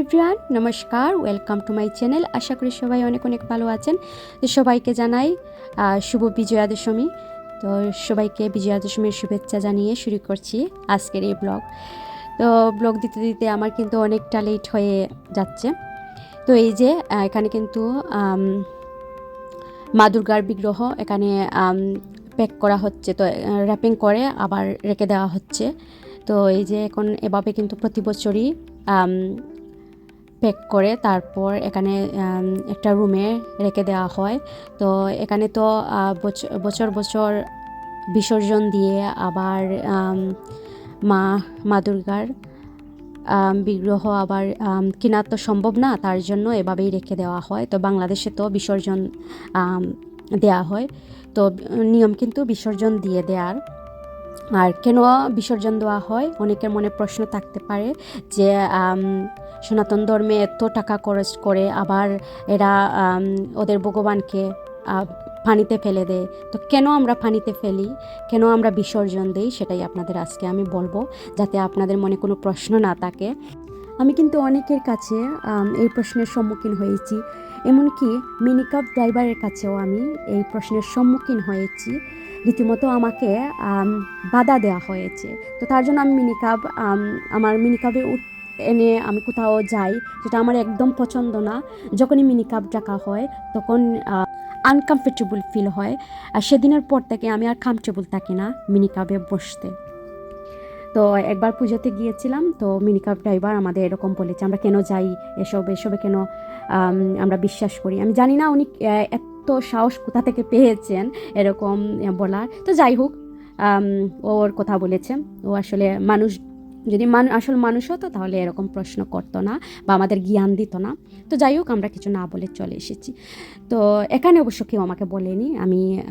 Everyone, নমস্কার, welcome to my channel. আশা করি সবাই অনেক অনেক ভালো আছেন। তো সবাইকে জানাই শুভ বিজয়া দশমী তো সবাইকে বিজয়া দশমীর শুভেচ্ছা জানিয়ে শুরু করছি আজকের এই ব্লগ। তো ব্লগ দিতে দিতে আমার কিন্তু অনেকটা লেট হয়ে যাচ্ছে। তো এই যে এখানে কিন্তু মা দুর্গার বিগ্রহ এখানে প্যাক করা হচ্ছে। তো র্যাপিং করে আবার রেখে দেওয়া হচ্ছে। তো এই যে এখন এভাবে কিন্তু প্রতি বছরই প্যাক করে তারপর এখানে একটা রুমে রেখে দেওয়া হয়। তো এখানে তো বছর বছর বিসর্জন দিয়ে আবার মা মা দুর্গার বিগ্রহ আবার আম, কেনা তো সম্ভব না তার জন্য এভাবেই রেখে দেওয়া হয়। তো বাংলাদেশে তো বিসর্জন দেওয়া হয়। তো নিয়ম কিন্তু বিসর্জন দিয়ে দেওয়ার আর কেন বিসর্জন দেওয়া হয়? অনেকের মনে প্রশ্ন থাকতে পারে যে সনাতন ধর্মে এত টাকা খরচ করে আবার এরা ওদের ভগবানকে পানিতে ফেলে দেয়। তো কেন আমরা পানিতে ফেলি? কেন আমরা বিসর্জন দিই? সেটাই আপনাদের আজকে আমি বলব, যাতে আপনাদের মনে কোনো প্রশ্ন না থাকে। আমি কিন্তু অনেকের কাছে এই প্রশ্নের সম্মুখীন হয়েছি। এমনকি মিনিকাপ ড্রাইভারের কাছেও আমি এই প্রশ্নের সম্মুখীন হয়েছি। রীতিমতো আমাকে আম, বাধা দেওয়া হয়েছে। তো তার জন্য আমি মিনিকাব আম, আমার মিনিকাবে উঠ- এনে আমি কোথাও যাই যেটা আমার একদম পছন্দ না। যখনই মিনিকাব ডাকা হয় তখন আনকমফর্টেবল ফিল হয়। আর সেদিনের পর থেকে আমি আর কমফর্টেবল থাকি না মিনিকাবে বসতে। তো একবার পুজোতে গিয়েছিলাম তো মিনিকাপ ড্রাইভার আমাদের এরকম বলেছে আমরা কেন যাই? এসব এসবে কেন? আমরা বিশ্বাস করি। আমি জানি না উনি এত সাহস কোথা থেকে পেয়েছেন এরকম বলার। তো যাই হোক ওর কথা বলেছে। ও আসলে মানুষ, যদি মান, আসল মানুষ হতো তাহলে এরকম প্রশ্ন করতো না বা আমাদের জ্ঞান দিত না। তো যাই হোক, আমরা কিছু না বলে চলে এসেছি। তো এখানে অবশ্য কেউ আমাকে বলেনি। আমি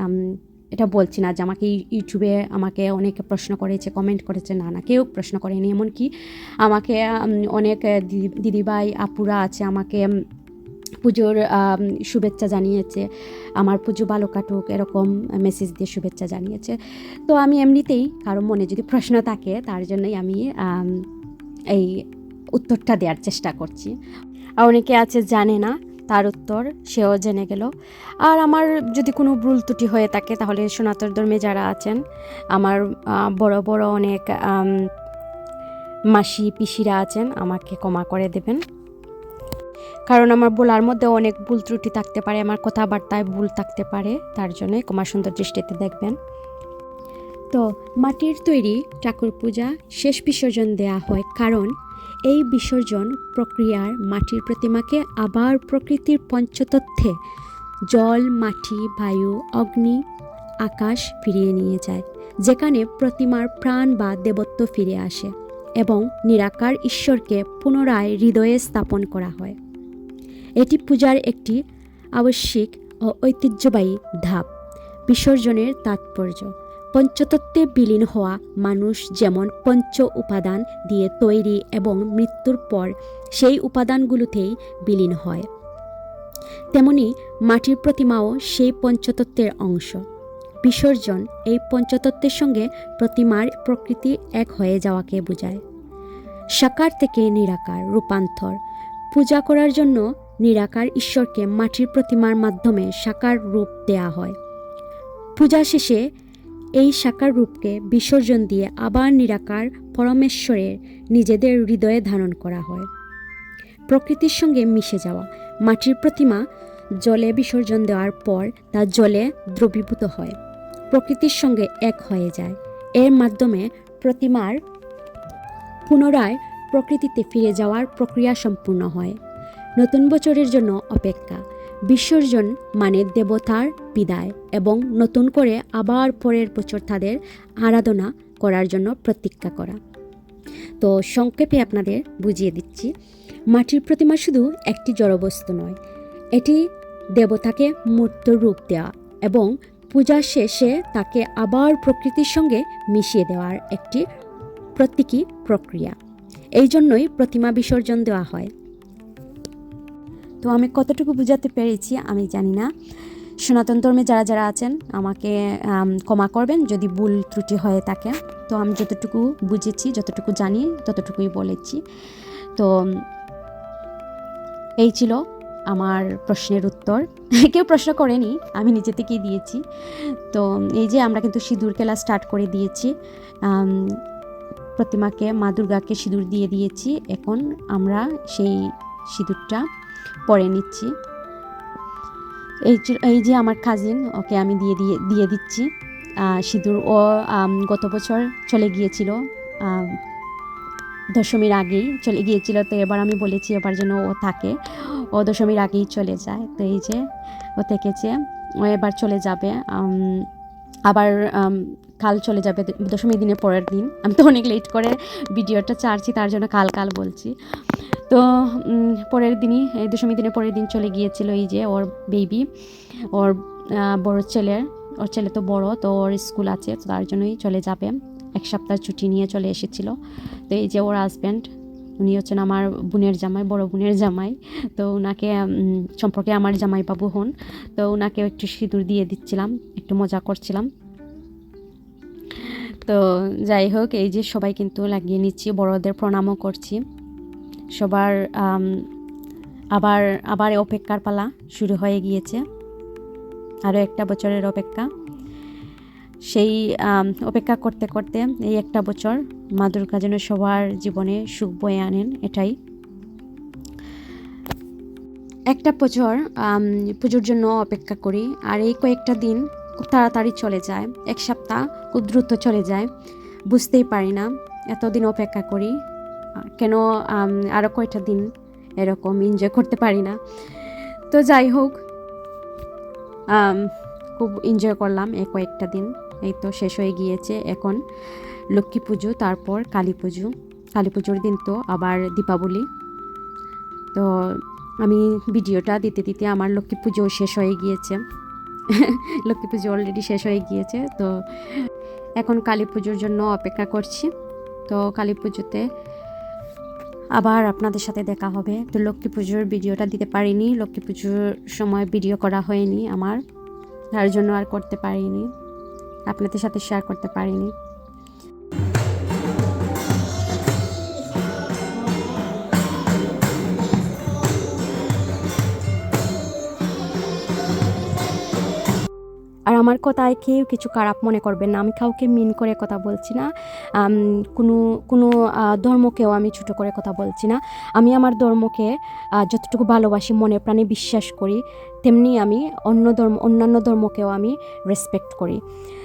এটা বলছি না যে আমাকে ইউটিউবে আমাকে অনেকে প্রশ্ন করেছে কমেন্ট করেছে। না না, কেউ প্রশ্ন করেনি। এমনকি আমাকে অনেক দিদি- দিদিভাই, আপুরা আছে আমাকে পুজোর শুভেচ্ছা জানিয়েছে। আমার পুজো ভালো কাটুক, এরকম মেসেজ দিয়ে শুভেচ্ছা জানিয়েছে। তো আমি এমনিতেই কারও মনে যদি প্রশ্ন থাকে, তার জন্যই আমি এই উত্তরটা দেওয়ার চেষ্টা করছি। আর অনেকে আছে জানে না তার উত্তর, সেও জেনে গেল। আর আমার যদি কোনো ভুল ত্রুটি হয়ে থাকে, তাহলে সনাতন ধর্মে যারা আছেন, আমার বড় বড় অনেক মাসি, পিসিরা আছেন, আমাকে ক্ষমা করে দেবেন। কারণ আমার বলার মধ্যে অনেক ভুল ত্রুটি থাকতে পারে, আমার কথাবার্তায় ভুল থাকতে পারে, তার জন্য ক্ষমা সুন্দর দৃষ্টিতে দেখবেন। তো মাটির তৈরি ঠাকুর পূজা শেষ বিসর্জন দেয়া হয় কারণ এই বিসর্জন প্রক্রিয়ার মাটির প্রতিমাকে আবার প্রকৃতির পঞ্চতত্ত্বে জল, মাটি, বায়ু, অগ্নি, আকাশ ফিরিয়ে নিয়ে যায়, যেখানে প্রতিমার প্রাণ বা দেবত্ব ফিরে আসে এবং নিরাকার ঈশ্বরকে পুনরায় হৃদয়ে স্থাপন করা হয়। এটি পূজার একটি আবশ্যিক ও ঐতিহ্যবাহী ধাপ। বিসর্জনের তাৎপর্য। পঞ্চতত্ত্বে বিলীন হওয়া মানুষ যেমন পঞ্চ উপাদান দিয়ে তৈরি এবং মৃত্যুর পর সেই উপাদানগুলোতেই বিলীন হয়, তেমনি মাটির প্রতিমাও সেই পঞ্চতত্ত্বের অংশ। বিসর্জন এই পঞ্চতত্ত্বের সঙ্গে প্রতিমার প্রকৃতি এক হয়ে যাওয়াকে বোঝায়। সাকার থেকে নিরাকার, রূপান্তর। পূজা করার জন্য নিরাকার ঈশ্বরকে মাটির প্রতিমার মাধ্যমে সাকার রূপ দেয়া হয়। পূজা শেষে এই সাকার রূপকে বিসর্জন দিয়ে আবার নিরাকার পরমেশ্বরের নিজেদের হৃদয়ে ধারণ করা হয়। প্রকৃতির সঙ্গে মিশে যাওয়া মাটির প্রতিমা জলে বিসর্জন দেওয়ার পর তা জলে দ্রবীভূত হয়। প্রকৃতির সঙ্গে এক হয়ে যায়। এর মাধ্যমে প্রতিমার পুনরায় প্রকৃতিতে ফিরে যাওয়ার প্রক্রিয়া সম্পূর্ণ হয়। নতুন বছরের জন্য অপেক্ষা। বিসর্জন মানে দেবতার বিদায় এবং নতুন করে আবার পরের বছর তাদের আরাধনা করার জন্য প্রতীক্ষা করা। তো সংক্ষেপে আপনাদের বুঝিয়ে দিচ্ছি। মাটির প্রতিমা শুধু একটি জড়বস্তু নয়, এটি দেবতাকে মূর্ত রূপ দেওয়া এবং পূজা শেষে তাকে আবার প্রকৃতির সঙ্গে মিশিয়ে দেওয়ার একটি প্রতীকী প্রক্রিয়া। এই জন্যই প্রতিমা বিসর্জন দেওয়া হয়। তো আমি কতটুকু বোঝাতে পেরেছি আমি জানি না। সনাতন ধর্মে যারা যারা আছেন, আমাকে ক্ষমা করবেন যদি ভুল ত্রুটি হয়ে থাকে। তো আমি যতটুকু বুঝেছি, যতটুকু জানি, ততটুকুই বলেছি। তো এই ছিল আমার প্রশ্নের উত্তর। কেউ প্রশ্ন করেনি, আমি নিজে থেকেই দিয়েছি। তো এই যে আমরা কিন্তু সিঁদুর খেলা স্টার্ট করে দিয়েছি প্রতিমাকে, মা দুর্গাকে সিঁদুর দিয়ে দিয়েছি। এখন আমরা সেই সিঁদুরটা পরে নিচ্ছি। এই এই যে আমার কাজিন ওকে আমি দিয়ে দিয়ে দিয়ে দিচ্ছি। সিঁদুর, ও গত বছর চলে গিয়েছিল দশমীর আগেই চলে গিয়েছিল, তো এবার আমি বলেছি এবার যেন ও থাকে। ও দশমীর আগেই চলে যায়, তো এই যে ও থেকেছে, ও এবার চলে যাবে আবার কাল চলে যাবে দশমী দিনের পরের দিন। আমি তো অনেক লেট করে ভিডিওটা ছাড়ছি, তার জন্য কাল কাল বলছি। তো পরের দিনই দশমী দিনের পরের দিন চলে গিয়েছিল এই যে ওর বেবি ওর বড় ছেলের, ওর ছেলে তো বড়, তো ওর স্কুল আছে, তো তার জন্যই চলে যাবে। এক সপ্তাহ ছুটি নিয়ে চলে এসেছিল। তো এই যে ওর হাজব্যান্ড উনি হচ্ছেন আমার বোনের জামাই, বড় বোনের জামাই। তো ওনাকে সম্পর্কে আমার জামাই জামাইবাবু হন। তো ওনাকে একটু সিঁদুর দিয়ে দিচ্ছিলাম, একটু মজা করছিলাম। তো যাই হোক, এই যে সবাই কিন্তু লাগিয়ে নিচ্ছি, বড়দের প্রণামও করছি। সবার আবার আবার অপেক্ষার পালা শুরু হয়ে গিয়েছে। আরও একটা বছরের অপেক্ষা। সেই অপেক্ষা করতে করতে এই একটা বছর মা দুর্গা যেন সবার জীবনে সুখ বয়ে আনেন, এটাই। একটা বছর পুজোর জন্য অপেক্ষা করি, আর এই কয়েকটা দিন খুব তাড়াতাড়ি চলে যায়। এক সপ্তাহ খুব দ্রুত চলে যায়। বুঝতেই পারি না, এতদিন অপেক্ষা করি। কেন আরও কয়টা দিন এরকম এনজয় করতে পারি না। তো যাই হোক খুব এনজয় করলাম এই কয়েকটা দিন। এই তো শেষ হয়ে গিয়েছে এখন লক্ষ্মী পুজো, তারপর কালী পুজো। কালী পুজোর দিন তো আবার দীপাবলি। তো আমি ভিডিওটা দিতে দিতে আমার লক্ষ্মী পুজো শেষ হয়ে গিয়েছে। লক্ষ্মী পুজো অলরেডি শেষ হয়ে গিয়েছে, তো এখন কালী পুজোর জন্য অপেক্ষা করছি। তো কালী পুজোতে আবার আপনাদের সাথে দেখা হবে। তো লক্ষ্মী পুজোর ভিডিওটা দিতে পারিনি। লক্ষ্মী পুজোর সময় ভিডিও করা হয়নি আমার। তার জন্য আর করতে পারিনি। আপনাদের সাথে শেয়ার করতে পারিনি। আর আমার কথায় কেউ কিছু খারাপ মনে করবেন না। আমি কাউকে মিন করে কথা বলছি না। কোনো কোনো ধর্মকেও আমি ছোট করে কথা বলছি না। আমি আমার ধর্মকে যতটুকু ভালোবাসি, মনে প্রাণে বিশ্বাস করি, তেমনি আমি অন্য ধর্ম, অন্যান্য ধর্মকেও আমি রেসপেক্ট করি।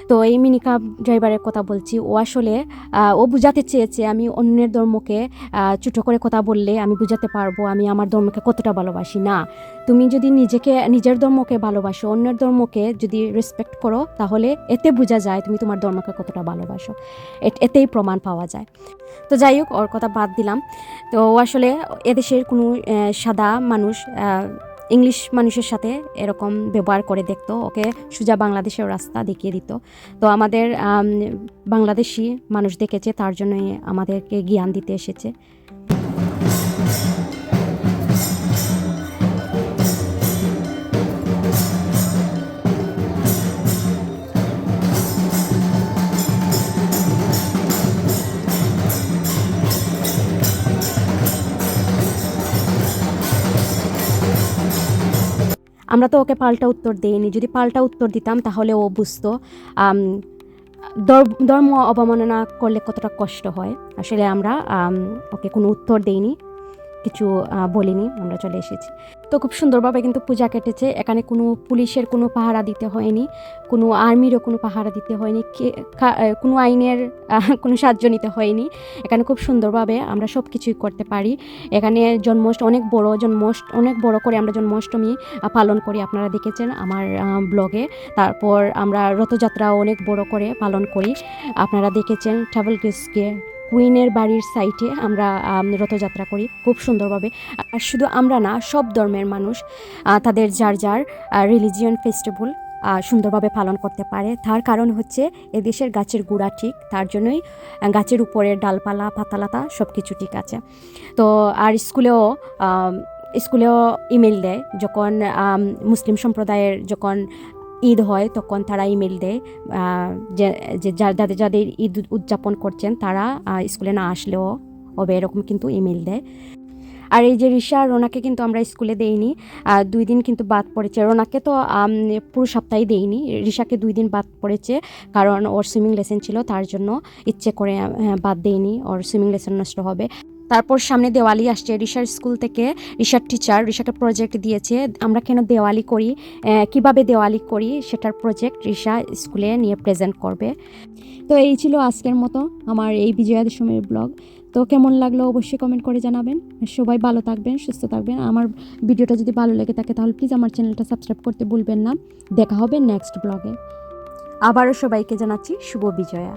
তো এই মিনিকা ড্রাইভারের কথা বলছি। ও আসলে ও বুঝাতে চেয়েছে আমি অন্যের ধর্মকে ছোটো করে কথা বললে আমি বুঝাতে পারব আমি আমার ধর্মকে কতটা ভালোবাসি। না, তুমি যদি নিজেকে, নিজের ধর্মকে ভালোবাসো, অন্যের ধর্মকে যদি রেসপেক্ট করো, তাহলে এতে বোঝা যায় তুমি তোমার ধর্মকে কতটা ভালোবাসো। এতেই প্রমাণ পাওয়া যায়। তো যাই হোক, ওর কথা বাদ দিলাম। তো ও আসলে এদেশের কোনো সাদা মানুষ ইংলিশ মানুষের সাথে এরকম ব্যবহার করে দেখতো, ওকে সোজা বাংলাদেশের রাস্তা দেখিয়ে দিত। তো আমাদের বাংলাদেশি মানুষ দেখেছে, তার জন্যই আমাদেরকে জ্ঞান দিতে এসেছে। আমরা তো ওকে পাল্টা উত্তর দিইনি। যদি পাল্টা উত্তর দিতাম, তাহলে ও বুঝতো ধর্ম অবমাননা করলে কতটা কষ্ট হয়। আসলে আমরা ওকে কোনো উত্তর দেইনি, কিছু বলিনি, আমরা চলে এসেছি। তো খুব সুন্দরভাবে কিন্তু পূজা কেটেছে। এখানে কোনো পুলিশের কোনো পাহারা দিতে হয়নি, কোনো আর্মিরও কোনো পাহারা দিতে হয়নি কোনো আইনের কোনো সাহায্য নিতে হয়নি। এখানে খুব সুন্দরভাবে আমরা সব কিছুই করতে পারি। এখানে জন্মাষ্ট, অনেক বড় জন্মাষ্ট, অনেক বড় করে আমরা জন্মাষ্টমী পালন করি, আপনারা দেখেছেন আমার ব্লগে। তারপর আমরা রথযাত্রাও অনেক বড় করে পালন করি। আপনারা দেখেছেন ট্রাভেল গেস্টকে কুইনের বাড়ির সাইটে আমরা রথযাত্রা করি খুব সুন্দরভাবে। আর শুধু আমরা না, সব ধর্মের মানুষ তাদের যার যার রিলিজিয়ন ফেস্টিভ্যাল সুন্দরভাবে পালন করতে পারে। তার কারণ হচ্ছে এদেশের গাছের গুঁড়া ঠিক, তার জন্যই গাছের উপরের ডালপালা, পাতালাতা সব কিছু ঠিক আছে। তো আর স্কুলেও স্কুলেও ইমেল দেয় যখন মুসলিম সম্প্রদায়ের যখন ঈদ হয়, তখন তারা ইমেল দেয় যে যাদের যাদের ঈদ উদযাপন করছেন তারা স্কুলে না আসলেও হবে এরকম কিন্তু ইমেল দেয়। আর এই যে রিশা রোনাকে কিন্তু আমরা স্কুলে দেইনি আর দুই দিন কিন্তু বাদ পড়েছে। রোনাকে তো পুরো সপ্তাহে দেইনি, রিশাকে দুই দিন বাদ পড়েছে, কারণ ওর সুইমিং লেসন ছিল, তার জন্য ইচ্ছে করে বাদ দেইনি, ওর সুইমিং লেসন নষ্ট হবে। তারপর সামনে দেওয়ালি আসছে। রিশার স্কুল থেকে রিশার টিচার রিশাকে প্রজেক্ট দিয়েছে। আমরা কেন দেওয়ালি করি? কীভাবে দেওয়ালি করি? সেটার প্রজেক্ট রিসা স্কুলে নিয়ে প্রেজেন্ট করবে। তো এই ছিল আজকের মতো আমার এই বিজয়া দশমীর ব্লগ তো কেমন লাগল অবশ্যই কমেন্ট করে জানাবেন। সবাই ভালো থাকবেন, সুস্থ থাকবেন। আমার ভিডিওটা যদি ভালো লেগে থাকে তাহলে প্লিজ আমার চ্যানেলটা সাবস্ক্রাইব করতে ভুলবেন না। দেখা হবে নেক্সট ব্লগে আবারও সবাইকে জানাচ্ছি শুভ বিজয়া।